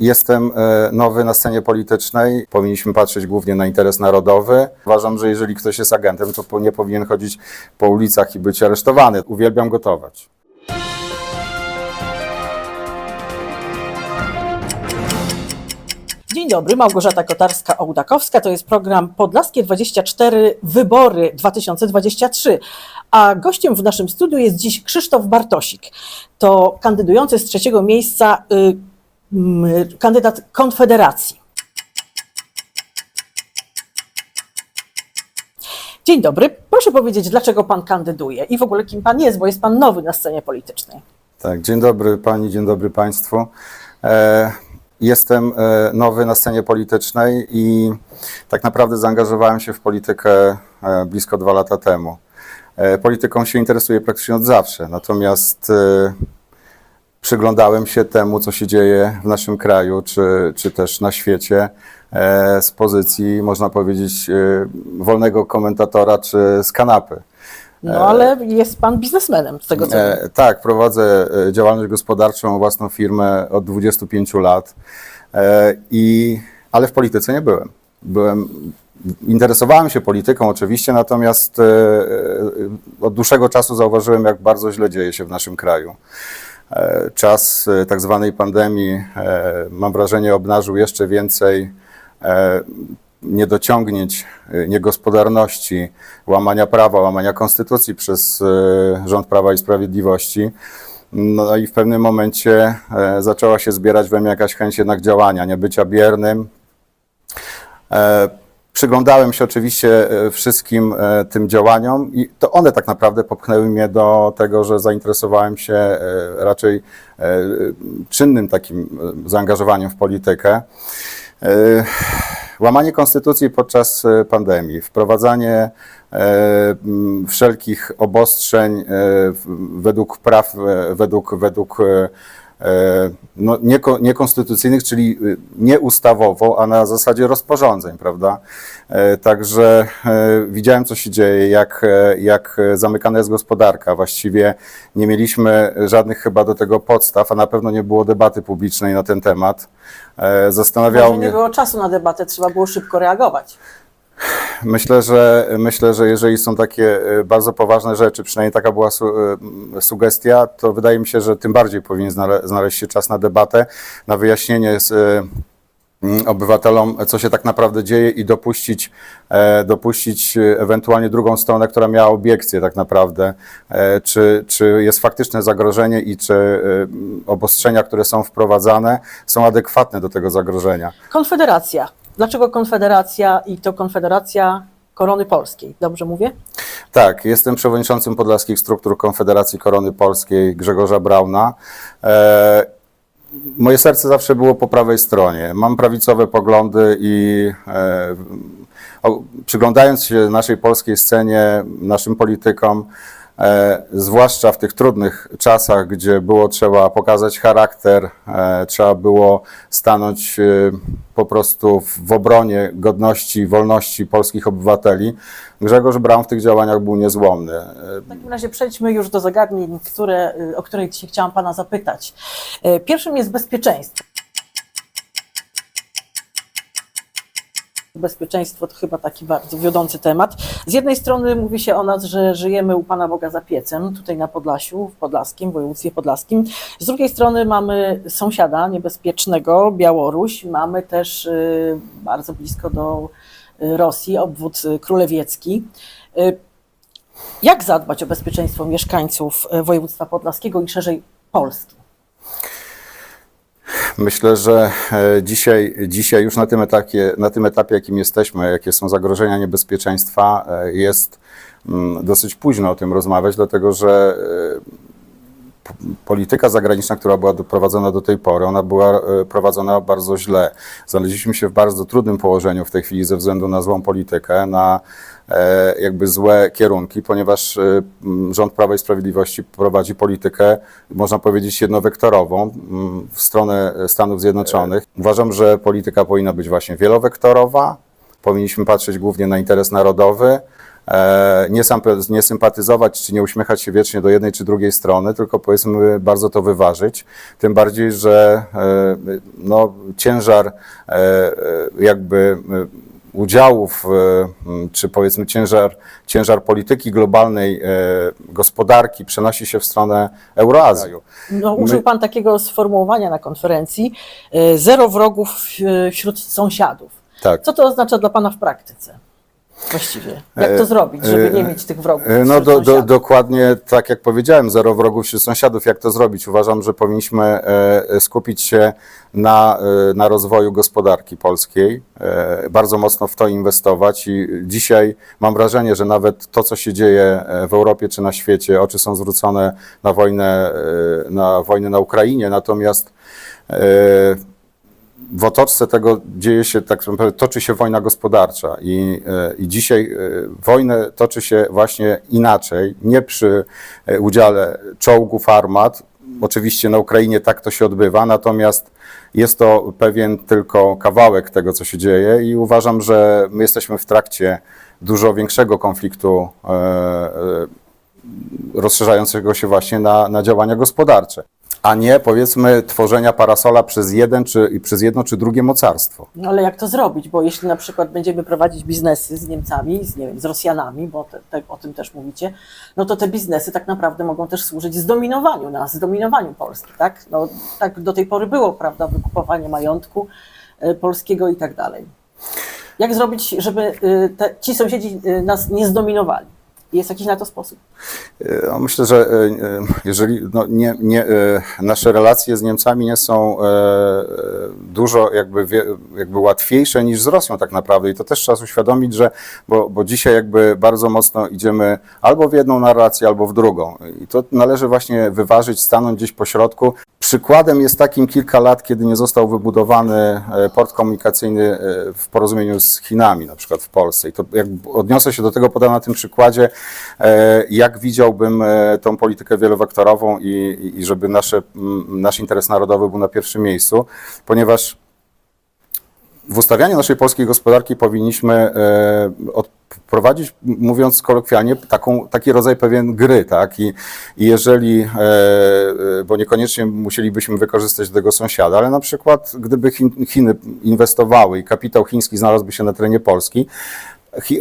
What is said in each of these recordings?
Jestem e, nowy na scenie politycznej. Powinniśmy patrzeć głównie na interes narodowy. Uważam, że jeżeli ktoś jest agentem, to nie powinien chodzić po ulicach i być aresztowany. Uwielbiam gotować. Dzień dobry, Małgorzata Kotarska-Ołdakowska. To jest program Podlaskie 24 Wybory 2023. A gościem w naszym studiu jest dziś Krzysztof Bartosik. To kandydujący z trzeciego miejsca y, kandydat Konfederacji. Dzień dobry. Proszę powiedzieć, dlaczego pan kandyduje i w ogóle kim pan jest, bo jest pan nowy na scenie politycznej. Tak, dzień dobry Pani, dzień dobry Państwu. E, Jestem e, nowy na scenie politycznej i tak naprawdę zaangażowałem się w politykę e, blisko dwa lata temu. E, Polityką się interesuję praktycznie od zawsze, natomiast przyglądałem się temu, co się dzieje w naszym kraju, czy, czy też na świecie, e, z pozycji, można powiedzieć, e, wolnego komentatora, czy z kanapy. No ale jest pan biznesmenem, z tego co wiem. E, tak, prowadzę e, działalność gospodarczą, własną firmę od 25 lat, e, i, ale w polityce nie byłem. Byłem, interesowałem się polityką oczywiście, natomiast e, e, od dłuższego czasu zauważyłem, jak bardzo źle dzieje się w naszym kraju. E, Czas e, tak zwanej pandemii, e, mam wrażenie, obnażył jeszcze więcej niedociągnięć, niegospodarności, łamania prawa, łamania konstytucji przez rząd Prawa i Sprawiedliwości. No i w pewnym momencie zaczęła się zbierać we mnie jakaś chęć jednak działania, nie bycia biernym. Przyglądałem się oczywiście e, wszystkim e, tym działaniom i to one tak naprawdę popchnęły mnie do tego, że zainteresowałem się e, raczej czynnym takim zaangażowaniem w politykę. Łamanie konstytucji podczas pandemii, wprowadzanie wszelkich obostrzeń według praw, według, według no, nieko, niekonstytucyjnych, czyli y, nieustawowo, a na zasadzie rozporządzeń, prawda? E, Także e, widziałem, co się dzieje, jak, e, jak e, zamykana jest gospodarka. Właściwie nie mieliśmy żadnych chyba do tego podstaw, a na pewno nie było debaty publicznej na ten temat. E, Zastanawiało Może mnie... nie było czasu na debatę, trzeba było szybko reagować. Myślę, że myślę, że jeżeli są takie e, bardzo poważne rzeczy, przynajmniej taka była su, m, sugestia, to wydaje mi się, że tym bardziej powinien znale, znaleźć się czas na debatę, na wyjaśnienie z, e, m, obywatelom, co się tak naprawdę dzieje i dopuścić, e, dopuścić ewentualnie drugą stronę, która miała obiekcję tak naprawdę, e, czy, czy jest faktyczne zagrożenie i czy obostrzenia, które są wprowadzane, są adekwatne do tego zagrożenia. Konfederacja. Dlaczego Konfederacja i to Konfederacja Korony Polskiej? Dobrze mówię? Tak, jestem przewodniczącym Podlaskich Struktur Konfederacji Korony Polskiej Grzegorza Brauna. E, moje serce zawsze było po prawej stronie. Mam prawicowe poglądy i e, o, przyglądając się naszej polskiej scenie, naszym politykom, zwłaszcza w tych trudnych czasach, gdzie było trzeba pokazać charakter, e, trzeba było stanąć e, po prostu w, obronie godności i wolności polskich obywateli, Grzegorz Braun w tych działaniach był niezłomny. E, W takim razie przejdźmy już do zagadnień, które, o które dzisiaj chciałam Pana zapytać. Pierwszym jest bezpieczeństwo. Bezpieczeństwo to chyba taki bardzo wiodący temat. Z jednej strony mówi się o nas, że żyjemy u Pana Boga za piecem, tutaj na Podlasiu, w Podlaskim, w województwie podlaskim. Z drugiej strony mamy sąsiada niebezpiecznego, Białoruś. Mamy też y, bardzo blisko do y, Rosji, obwód y, królewiecki. Jak zadbać o bezpieczeństwo mieszkańców województwa podlaskiego i szerzej Polski? Myślę, że e, dzisiaj, dzisiaj już na tym, etapie, na tym etapie, jakim jesteśmy, jakie są zagrożenia niebezpieczeństwa, e, jest mm, dosyć późno o tym rozmawiać, dlatego że e, polityka zagraniczna, która była doprowadzona do tej pory, ona była prowadzona bardzo źle. Znaleźliśmy się w bardzo trudnym położeniu w tej chwili ze względu na złą politykę, na jakby złe kierunki, ponieważ e, rząd Prawa i Sprawiedliwości prowadzi politykę, można powiedzieć, jednowektorową w stronę Stanów Zjednoczonych. Uważam, że polityka powinna być właśnie wielowektorowa, powinniśmy patrzeć głównie na interes narodowy, e, nie, samp- nie sympatyzować czy nie uśmiechać się wiecznie do jednej czy drugiej strony, tylko powiedzmy bardzo to wyważyć. Tym bardziej, że e, no, ciężar e, e, jakby e, udziałów, e, czy powiedzmy ciężar, ciężar polityki globalnej, e, gospodarki przenosi się w stronę Euroazji. No, użył Pan takiego sformułowania na konferencji, e, zero wrogów wśród sąsiadów. Tak. Co to oznacza dla Pana w praktyce? Właściwie. Jak to E, zrobić, żeby nie e, mieć tych wrogów? E, No do, do, dokładnie tak jak powiedziałem, zero wrogów wśród sąsiadów. Jak to zrobić? Uważam, że powinniśmy e, skupić się na, e, na rozwoju gospodarki polskiej, e, bardzo mocno w to inwestować i dzisiaj mam wrażenie, że nawet to, co się dzieje e, w Europie czy na świecie, oczy są zwrócone na wojnę, e, na wojnę na Ukrainie, natomiast e, w otoczce tego dzieje się, tak naprawdę, toczy się wojna gospodarcza i, e, i dzisiaj e, wojnę toczy się właśnie inaczej, nie przy e, udziale czołgów, armat. Oczywiście na Ukrainie tak to się odbywa, natomiast jest to pewien tylko kawałek tego, co się dzieje i uważam, że my jesteśmy w trakcie dużo większego konfliktu e, rozszerzającego się właśnie na, na działania gospodarcze, a nie powiedzmy tworzenia parasola przez jeden czy przez jedno czy drugie mocarstwo. No ale jak to zrobić? Bo jeśli na przykład będziemy prowadzić biznesy z Niemcami, z, nie wiem, z Rosjanami, bo te, te, o tym też mówicie, no to te biznesy tak naprawdę mogą też służyć zdominowaniu nas, zdominowaniu Polski, tak? No, tak do tej pory było, prawda, wykupowanie majątku e, polskiego i tak dalej. Jak zrobić, żeby e, te, ci sąsiedzi e, nas nie zdominowali? Jest jakiś na to sposób? E, Myślę, że e, e, jeżeli no, nie, nie, nasze relacje z Niemcami nie są dużo jakby, jakby łatwiejsze niż z Rosją tak naprawdę i to też trzeba uświadomić, że bo, bo dzisiaj jakby bardzo mocno idziemy albo w jedną narrację, albo w drugą i to należy właśnie wyważyć, stanąć gdzieś po środku. Przykładem jest takim kilka lat, kiedy nie został wybudowany port komunikacyjny w porozumieniu z Chinami, na przykład w Polsce. I to jak odniosę się do tego, podam na tym przykładzie, jak widziałbym e, tą politykę wielowektorową i, i- żeby nasze, nasz interes narodowy był na pierwszym miejscu, ponieważ w ustawianiu naszej polskiej gospodarki powinniśmy e, odprowadzić, mówiąc kolokwialnie, taką, taki rodzaj pewien gry, tak? I, i jeżeli, e, e, bo niekoniecznie musielibyśmy wykorzystać tego sąsiada, ale na przykład gdyby Chin, Chiny inwestowały i kapitał chiński znalazłby się na terenie Polski,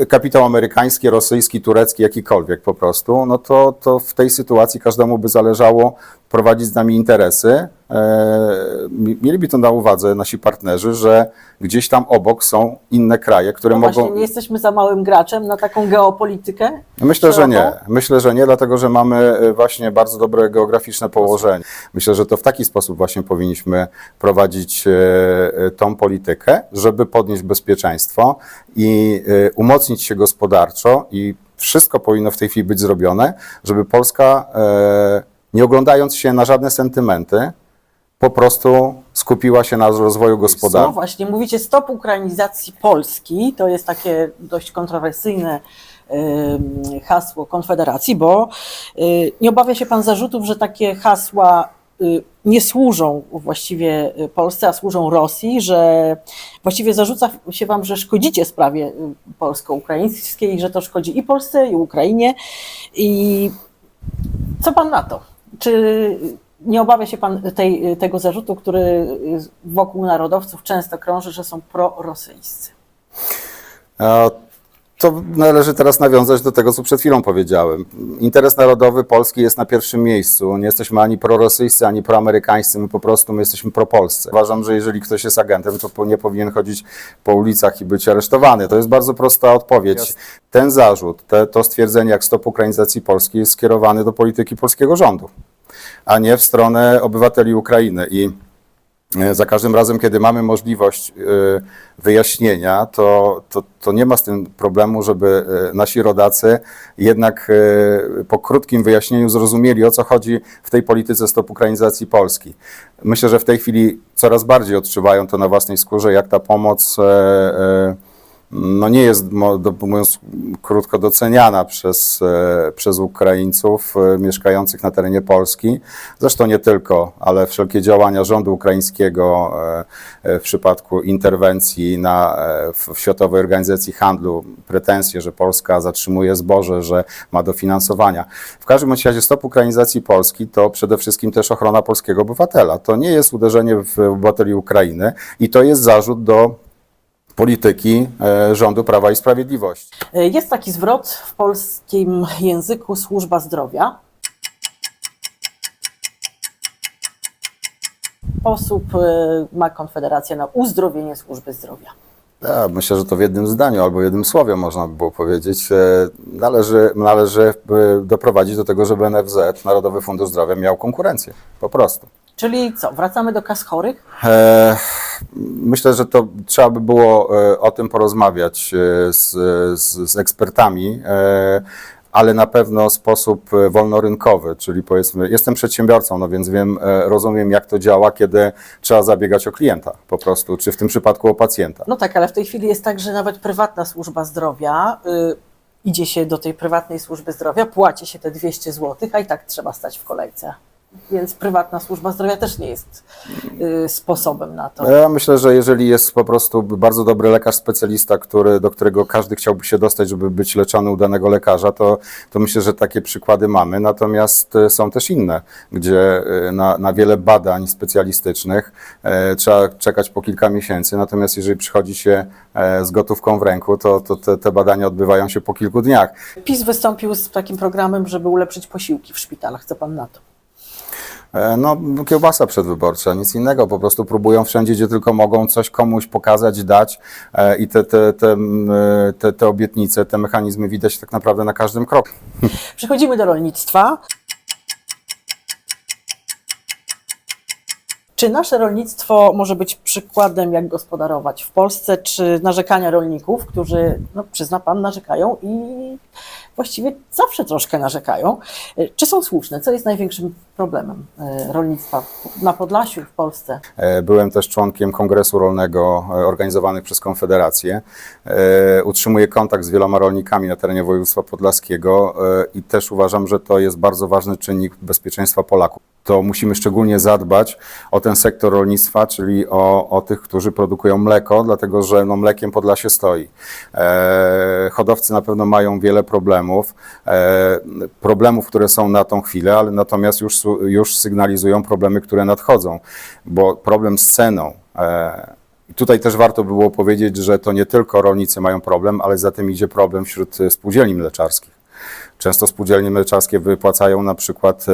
kapitał amerykański, rosyjski, turecki, jakikolwiek po prostu, no to, to w tej sytuacji każdemu by zależało prowadzić z nami interesy. E, mi- mieliby to na uwadze nasi partnerzy, że gdzieś tam obok są inne kraje, które No mogą... właśnie, nie jesteśmy za małym graczem na taką geopolitykę? Myślę, że nie. Myślę, że nie, dlatego że mamy e, właśnie bardzo dobre geograficzne położenie. Myślę, że to w taki sposób właśnie powinniśmy prowadzić e, tą politykę, żeby podnieść bezpieczeństwo i umocnić się gospodarczo i wszystko powinno w tej chwili być zrobione, żeby Polska, nie oglądając się na żadne sentymenty, po prostu skupiła się na rozwoju No gospodarczym. właśnie, mówicie stop ukrainizacji Polski, to jest takie dość kontrowersyjne hasło Konfederacji, bo y, nie obawia się Pan zarzutów, że takie hasła y, nie służą właściwie y, Polsce, a służą Rosji, że właściwie zarzuca się Wam, że szkodzicie sprawie polsko-ukraińskiej, że to szkodzi i Polsce, i Ukrainie. I co Pan na to? Czy nie obawia się Pan tej, tego zarzutu, który wokół narodowców często krąży, że są prorosyjscy? To należy teraz nawiązać do tego, co przed chwilą powiedziałem. Interes narodowy Polski jest na pierwszym miejscu. Nie jesteśmy ani prorosyjscy, ani proamerykańscy, my po prostu my jesteśmy propolscy. Uważam, że jeżeli ktoś jest agentem, to nie powinien chodzić po ulicach i być aresztowany. To jest bardzo prosta odpowiedź. Ten zarzut, te, to stwierdzenie jak stop ukrainizacji Polski jest skierowany do polityki polskiego rządu, a nie w stronę obywateli Ukrainy. I E, za każdym razem, kiedy mamy możliwość e, wyjaśnienia, to, to, to nie ma z tym problemu, żeby e, nasi rodacy jednak po krótkim wyjaśnieniu zrozumieli, o co chodzi w tej polityce stop ukrainizacji Polski. Myślę, że w tej chwili coraz bardziej odczuwają to na własnej skórze, jak ta pomoc no nie jest, mówiąc krótko, doceniana przez, e, przez Ukraińców e, mieszkających na terenie Polski. Zresztą nie tylko, ale wszelkie działania rządu ukraińskiego e, w przypadku interwencji na, w Światowej Organizacji Handlu, pretensje, że Polska zatrzymuje zboże, że ma dofinansowania. W każdym razie stop ukrainizacji Polski to przede wszystkim też ochrona polskiego obywatela. To nie jest uderzenie w obywateli Ukrainy i to jest zarzut do polityki e, rządu Prawa i Sprawiedliwości. E, Jest taki zwrot w polskim języku służba zdrowia. Sposób e, ma Konfederacja na uzdrowienie służby zdrowia. Ja myślę, że to w jednym zdaniu albo jednym słowie można by było powiedzieć. Należy, należy doprowadzić do tego, żeby NFZ, Narodowy Fundusz Zdrowia, miał konkurencję. Po prostu. Czyli co, wracamy do kas chorych? E, Myślę, że to trzeba by było e, o tym porozmawiać e, z, z, z ekspertami, e, ale na pewno sposób wolnorynkowy, czyli powiedzmy, jestem przedsiębiorcą, no więc wiem, rozumiem jak to działa, kiedy trzeba zabiegać o klienta po prostu, czy w tym przypadku o pacjenta. No tak, ale w tej chwili jest tak, że nawet prywatna służba zdrowia, y, idzie się do tej prywatnej służby zdrowia, płaci się te 200 zł, a i tak trzeba stać w kolejce. Więc prywatna służba zdrowia też nie jest y, sposobem na to. Ja myślę, że jeżeli jest po prostu bardzo dobry lekarz specjalista, który, do którego każdy chciałby się dostać, żeby być leczony u danego lekarza, to, to myślę, że takie przykłady mamy. Natomiast e, są też inne, gdzie e, na, na wiele badań specjalistycznych e, trzeba czekać po kilka miesięcy. Natomiast jeżeli przychodzi się e, z gotówką w ręku, to, to te, te badania odbywają się po kilku dniach. PiS wystąpił z takim programem, żeby ulepszyć posiłki w szpitalach. Co pan na to? E, No, kiełbasa przedwyborcza, nic innego. Po prostu próbują wszędzie, gdzie tylko mogą, coś komuś pokazać, dać e, i te, te, te, e, te, te obietnice, te mechanizmy widać tak naprawdę na każdym kroku. Przechodzimy do rolnictwa. Czy nasze rolnictwo może być przykładem, jak gospodarować w Polsce, czy narzekania rolników, którzy, no, przyzna pan, narzekają i właściwie zawsze troszkę narzekają? Y, Czy są słuszne? Co jest największym problemem y, rolnictwa na Podlasiu, w Polsce? E, Byłem też członkiem Kongresu Rolnego e, organizowanych przez Konfederację. E, Utrzymuję kontakt z wieloma rolnikami na terenie województwa podlaskiego e, i też uważam, że to jest bardzo ważny czynnik bezpieczeństwa Polaków. To musimy szczególnie zadbać o ten sektor rolnictwa, czyli o, o tych, którzy produkują mleko, dlatego że no, mlekiem Podlasie stoi. E, hodowcy na pewno mają wiele problemów, e, problemów, które są na tą chwilę, ale natomiast już, już sygnalizują problemy, które nadchodzą, bo problem z ceną. E, tutaj też warto było powiedzieć, że to nie tylko rolnicy mają problem, ale za tym idzie problem wśród e, spółdzielni mleczarskich. Często spółdzielnie mleczarskie wypłacają na przykład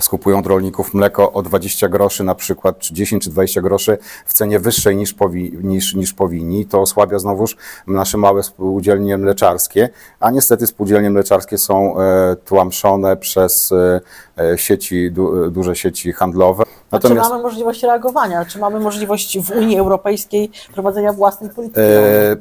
skupują od rolników mleko o 20 groszy na przykład, czy 10 czy 20 groszy w cenie wyższej niż, powi, niż, niż powinni. To osłabia znowuż nasze małe spółdzielnie mleczarskie, a niestety spółdzielnie mleczarskie są e, tłamszone przez e, sieci, du, duże sieci handlowe. A czy mamy możliwość reagowania? Czy mamy możliwość w Unii Europejskiej prowadzenia własnej polityki? E,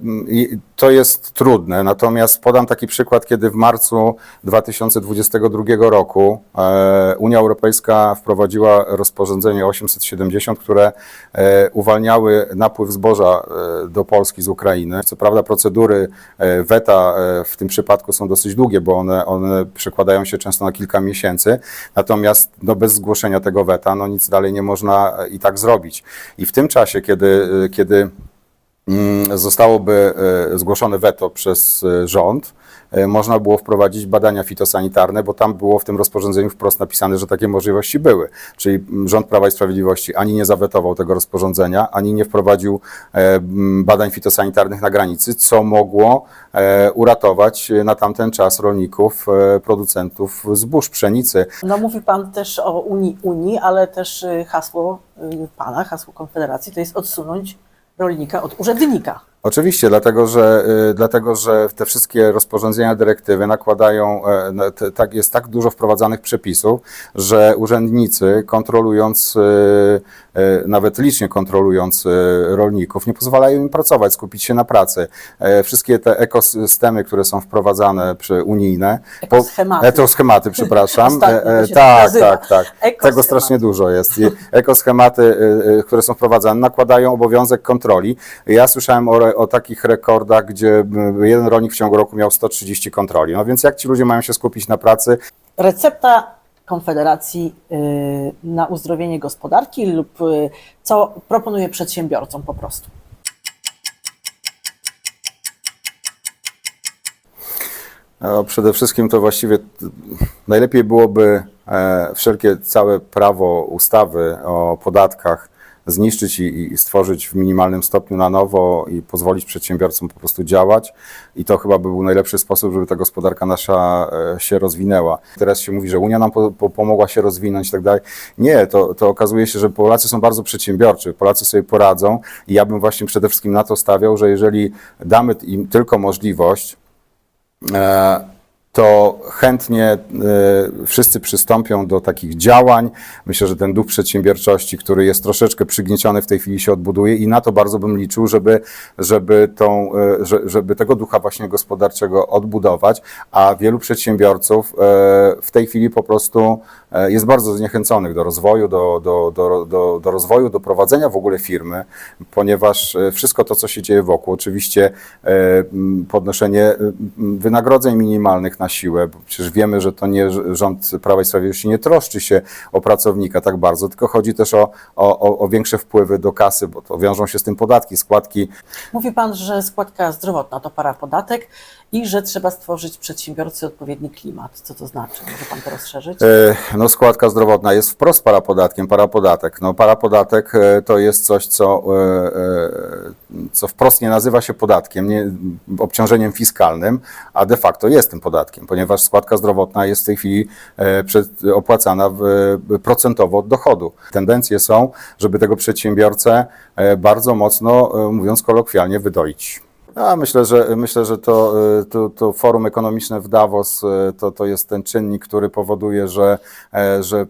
To jest trudne, natomiast podam taki przykład, kiedy w marcu 2022 roku e, Unia Europejska wprowadziła rozporządzenie 870, które e, uwalniały napływ zboża e, do Polski z Ukrainy. Co prawda procedury e, weta e, w tym przypadku są dosyć długie, bo one, one przekładają się często na kilka miesięcy, natomiast no, bez zgłoszenia tego weta no, nic dalej nie można e, i tak zrobić. I w tym czasie, kiedy, e, kiedy Mm, zostałoby e, zgłoszone weto przez rząd, można było wprowadzić badania fitosanitarne, bo tam było w tym rozporządzeniu wprost napisane, że takie możliwości były. Czyli mm, rząd Prawa i Sprawiedliwości ani nie zawetował tego rozporządzenia, ani nie wprowadził e, badań fitosanitarnych na granicy, co mogło e, uratować e, na tamten czas rolników, e, producentów zbóż, pszenicy. No mówi Pan też o Unii, Unii, ale też hasło Pana, hasło Konfederacji to jest odsunąć rolnika od urzędnika. Oczywiście, dlatego że, y, dlatego że te wszystkie rozporządzenia, dyrektywy nakładają, e, tak, jest tak dużo wprowadzanych przepisów, że urzędnicy kontrolując, y, y, nawet licznie kontrolując rolników, nie pozwalają im pracować, skupić się na pracy. E, Wszystkie te ekosystemy, które są wprowadzane przy unijne, Ekoschematy. Ekoschematy, przepraszam. E, tak tak, nazywa. tak, tak. Tego strasznie dużo jest. I ekoschematy, które są wprowadzane, nakładają obowiązek kontroli. Ja słyszałem o, o takich rekordach, gdzie jeden rolnik w ciągu roku miał 130 kontroli. No więc jak ci ludzie mają się skupić na pracy? Recepta Konfederacji y, na uzdrowienie gospodarki lub y, co proponuje przedsiębiorcom po prostu. No, przede wszystkim to właściwie najlepiej byłoby e, wszelkie całe prawo, ustawy o podatkach zniszczyć i, i stworzyć w minimalnym stopniu na nowo i pozwolić przedsiębiorcom po prostu działać. I to chyba by był najlepszy sposób, żeby ta gospodarka nasza e, się rozwinęła. Teraz się mówi, że Unia nam po, po, pomogła się rozwinąć i tak dalej. Nie, to, to okazuje się, że Polacy są bardzo przedsiębiorczy, Polacy sobie poradzą i ja bym właśnie przede wszystkim na to stawiał, że jeżeli damy im tylko możliwość, e, to chętnie e, wszyscy przystąpią do takich działań. Myślę, że ten duch przedsiębiorczości, który jest troszeczkę przygnieciony w tej chwili się odbuduje i na to bardzo bym liczył, żeby, żeby, tą, e, że- żeby tego ducha właśnie gospodarczego odbudować, a wielu przedsiębiorców e, w tej chwili po prostu jest bardzo zniechęconych do rozwoju, do, do, do, do, do rozwoju, do prowadzenia w ogóle firmy, ponieważ wszystko to, co się dzieje wokół, oczywiście podnoszenie wynagrodzeń minimalnych na siłę, przecież wiemy, że to nie rząd Prawa i Sprawiedliwości nie troszczy się o pracownika tak bardzo, tylko chodzi też o, o, o- większe wpływy do kasy, bo to wiążą się z tym podatki, składki. Mówi Pan, że składka zdrowotna to parapodatek i że trzeba stworzyć przedsiębiorcy odpowiedni klimat. Co to znaczy? Może Pan to rozszerzyć? E, No, składka zdrowotna jest wprost parapodatkiem, parapodatek. No, parapodatek e, to jest coś, co, e, co wprost nie nazywa się podatkiem, nie, obciążeniem fiskalnym, a de facto jest tym podatkiem, ponieważ składka zdrowotna jest w tej chwili opłacana procentowo od dochodu. Tendencje są, żeby tego przedsiębiorcę bardzo mocno, mówiąc kolokwialnie, wydoić. Ja myślę, że myślę, że to, y, to, to forum ekonomiczne w Davos y, to, to jest ten czynnik, który powoduje, że, e, że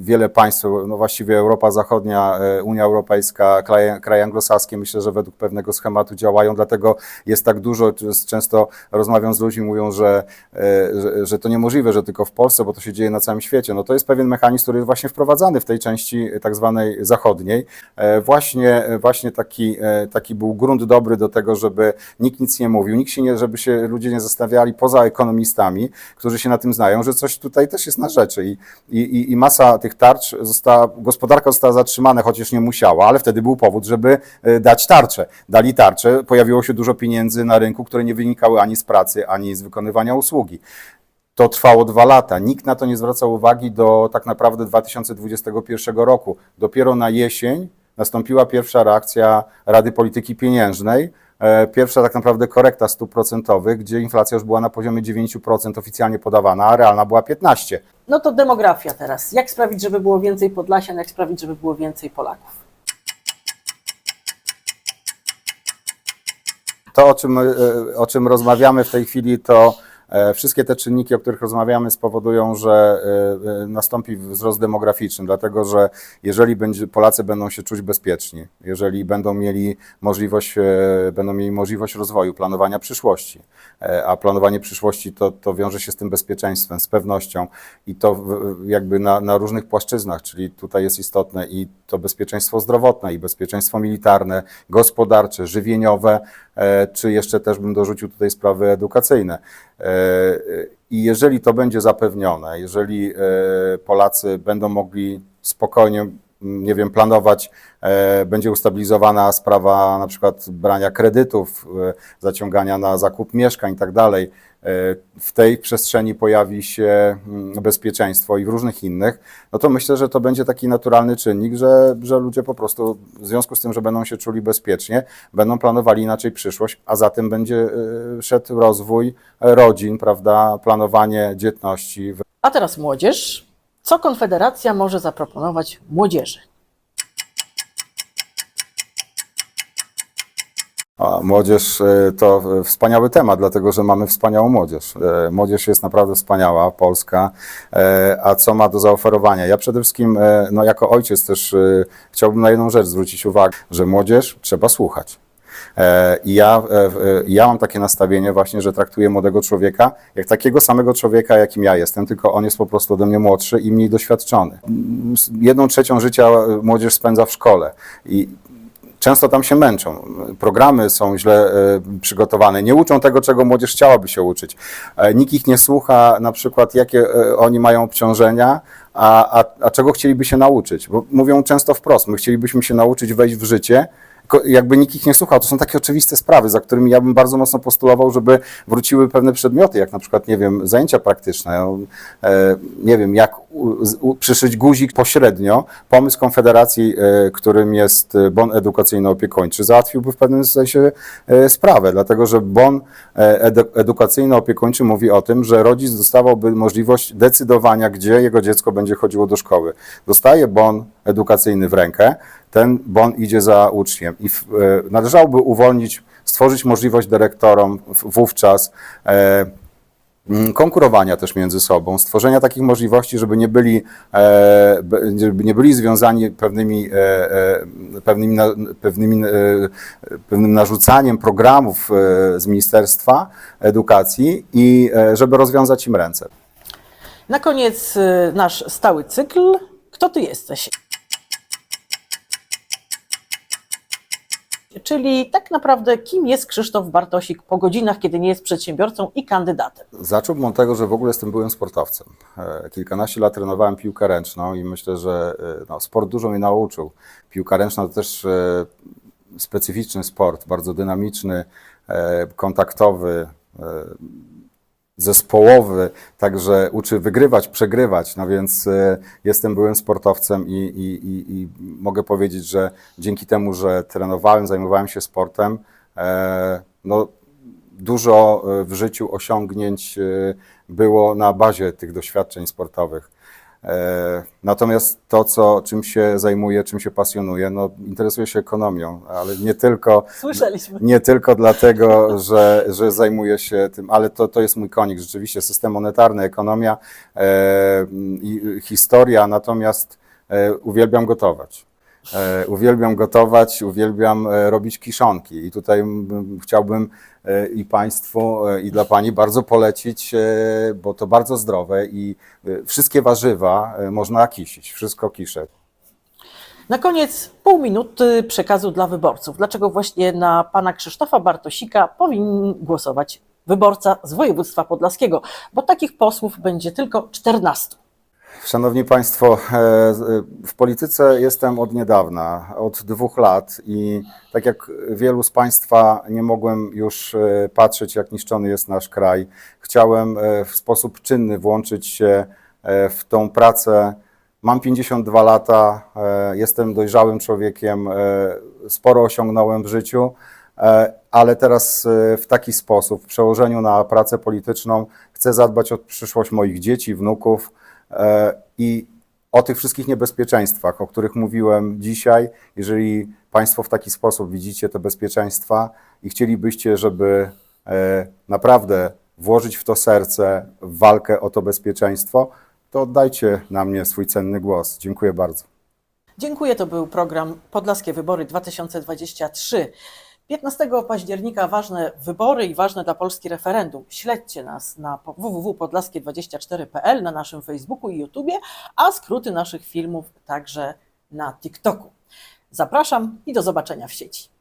wiele państw, no właściwie Europa Zachodnia, e, Unia Europejska, kraje, kraje anglosaskie, myślę, że według pewnego schematu działają, dlatego jest tak dużo, często rozmawiam z ludźmi, mówią, że, e, że, że to niemożliwe, że tylko w Polsce, bo to się dzieje na całym świecie. No to jest pewien mechanizm, który jest właśnie wprowadzany w tej części tak zwanej zachodniej. Właśnie, właśnie taki, taki był grunt dobry do tego, żeby nikt nic nie mówił, nikt się nie, żeby się ludzie nie zastanawiali poza ekonomistami, którzy się na tym znają, że coś tutaj też jest na rzeczy i, i, i- masa tych tarcz została, gospodarka została zatrzymana, chociaż nie musiała, ale wtedy był powód, żeby e, dać tarczę. Dali tarczę, pojawiło się dużo pieniędzy na rynku, które nie wynikały ani z pracy, ani z wykonywania usługi. To trwało dwa lata. Nikt na to nie zwracał uwagi do tak naprawdę 2021 roku. Dopiero na jesień nastąpiła pierwsza reakcja Rady Polityki Pieniężnej, pierwsza tak naprawdę korekta stóp procentowych, gdzie inflacja już była na poziomie 9% oficjalnie podawana, a realna była 15%. No to demografia teraz. Jak sprawić, żeby było więcej Podlasian, jak sprawić, żeby było więcej Polaków? To, o czym, e, o czym rozmawiamy w tej chwili, to e, wszystkie te czynniki, o których rozmawiamy, spowodują, że e, e, nastąpi wzrost demograficzny, dlatego że jeżeli będzie, Polacy będą się czuć bezpieczni, jeżeli będą mieli możliwość, e, będą mieli możliwość rozwoju, planowania przyszłości, e, a planowanie przyszłości to, to wiąże się z tym bezpieczeństwem, z pewnością i to jakby na, na różnych płaszczyznach, czyli tutaj jest istotne i to bezpieczeństwo zdrowotne, i bezpieczeństwo militarne, gospodarcze, żywieniowe, e, czy jeszcze też bym dorzucił tutaj sprawy edukacyjne. E, I jeżeli to będzie zapewnione, jeżeli e, Polacy będą mogli spokojnie, nie wiem, planować, e, będzie ustabilizowana sprawa na przykład brania kredytów, e, zaciągania na zakup mieszkań i tak dalej, e, w tej przestrzeni pojawi się mm, bezpieczeństwo i w różnych innych, no to myślę, że to będzie taki naturalny czynnik, że, że ludzie po prostu w związku z tym, że będą się czuli bezpiecznie, będą planowali inaczej przyszłość, a za tym będzie szedł rozwój rodzin, prawda, planowanie dzietności. A teraz młodzież. Co Konfederacja może zaproponować młodzieży? A młodzież e, to e, wspaniały temat, dlatego że mamy wspaniałą młodzież. E, Młodzież jest naprawdę wspaniała, polska. A co ma do zaoferowania? Ja przede wszystkim, no jako ojciec też chciałbym na jedną rzecz zwrócić uwagę, że młodzież trzeba słuchać. E, I ja, e, e, ja mam takie nastawienie właśnie, że traktuję młodego człowieka jak takiego samego człowieka, jakim ja jestem, tylko on jest po prostu ode mnie młodszy i mniej doświadczony. Jedną trzecią życia młodzież spędza w szkole i często tam się męczą. Programy są źle przygotowane, nie uczą tego, czego młodzież chciałaby się uczyć. Nikt ich nie słucha, na przykład, jakie oni mają obciążenia, a, a, a czego chcieliby się nauczyć. Bo mówią często wprost, my chcielibyśmy się nauczyć wejść w życie, jakby nikt ich nie słuchał. To są takie oczywiste sprawy, za którymi ja bym bardzo mocno postulował, żeby wróciły pewne przedmioty, jak na przykład, nie wiem, zajęcia praktyczne. E, nie wiem, jak przyszyć guzik pośrednio. Pomysł Konfederacji, e, którym jest e, bon edukacyjno-opiekuńczy, załatwiłby w pewnym sensie sprawę, dlatego że bon edu, edukacyjno-opiekuńczy mówi o tym, że rodzic dostawałby możliwość decydowania, gdzie jego dziecko będzie chodziło do szkoły. Dostaje bon edukacyjny w rękę, ten bon idzie za uczniem i e, należałoby uwolnić, stworzyć możliwość dyrektorom wówczas e, konkurowania też między sobą, stworzenia takich możliwości, żeby nie byli, e, żeby nie byli związani pewnymi, pewnymi, pewnymi, pewnym narzucaniem programów z Ministerstwa Edukacji i żeby rozwiązać im ręce. Na koniec nasz stały cykl. Kto ty jesteś? Czyli tak naprawdę, kim jest Krzysztof Bartosik po godzinach, kiedy nie jest przedsiębiorcą i kandydatem? Zacząłbym od tego, że w ogóle jestem byłym sportowcem. E, Kilkanaście lat trenowałem piłkę ręczną i myślę, że e, no, sport dużo mnie nauczył. Piłka ręczna to też e, specyficzny sport, bardzo dynamiczny, kontaktowy, zespołowy, także uczy wygrywać, przegrywać. No więc e, jestem byłym sportowcem i, i, i, i mogę powiedzieć, że dzięki temu, że trenowałem, zajmowałem się sportem, e, no, dużo e, w życiu osiągnięć było na bazie tych doświadczeń sportowych. E, Natomiast to, co, czym się zajmuję, czym się pasjonuję, no, interesuję się ekonomią, ale nie tylko, Słyszeliśmy. nie tylko dlatego, że, że zajmuję się tym, ale to, to jest mój konik, rzeczywiście system monetarny, ekonomia e, i historia, natomiast e, uwielbiam gotować. E, uwielbiam gotować, uwielbiam e, robić kiszonki i tutaj chciałbym e, i Państwu, i dla Pani bardzo polecić, bo to bardzo zdrowe i wszystkie warzywa można kisić, wszystko kiszę. Na koniec pół minuty przekazu dla wyborców. Dlaczego właśnie na pana Krzysztofa Bartosika powinien głosować wyborca z województwa podlaskiego? Bo takich posłów będzie tylko 14. Szanowni Państwo, e, z- w polityce jestem od niedawna, od dwóch lat i tak jak wielu z Państwa nie mogłem już e, patrzeć, jak niszczony jest nasz kraj. Chciałem e, w sposób czynny włączyć się e, w tą pracę. Mam 52 lata, e, jestem dojrzałym człowiekiem, e, sporo osiągnąłem w życiu, e, ale teraz e, w taki sposób, w przełożeniu na pracę polityczną, chcę zadbać o przyszłość moich dzieci, wnuków. E, I o tych wszystkich niebezpieczeństwach, o których mówiłem dzisiaj, jeżeli Państwo w taki sposób widzicie te bezpieczeństwa i chcielibyście, żeby e, naprawdę włożyć w to serce, w walkę o to bezpieczeństwo, to oddajcie na mnie swój cenny głos. Dziękuję bardzo. Dziękuję. To był program Podlaskie Wybory 2023. 15 października ważne wybory i ważne dla Polski referendum. Śledźcie nas na www.podlaskie24.pl, na naszym Facebooku i YouTubie, a skróty naszych filmów także na TikToku. Zapraszam i do zobaczenia w sieci.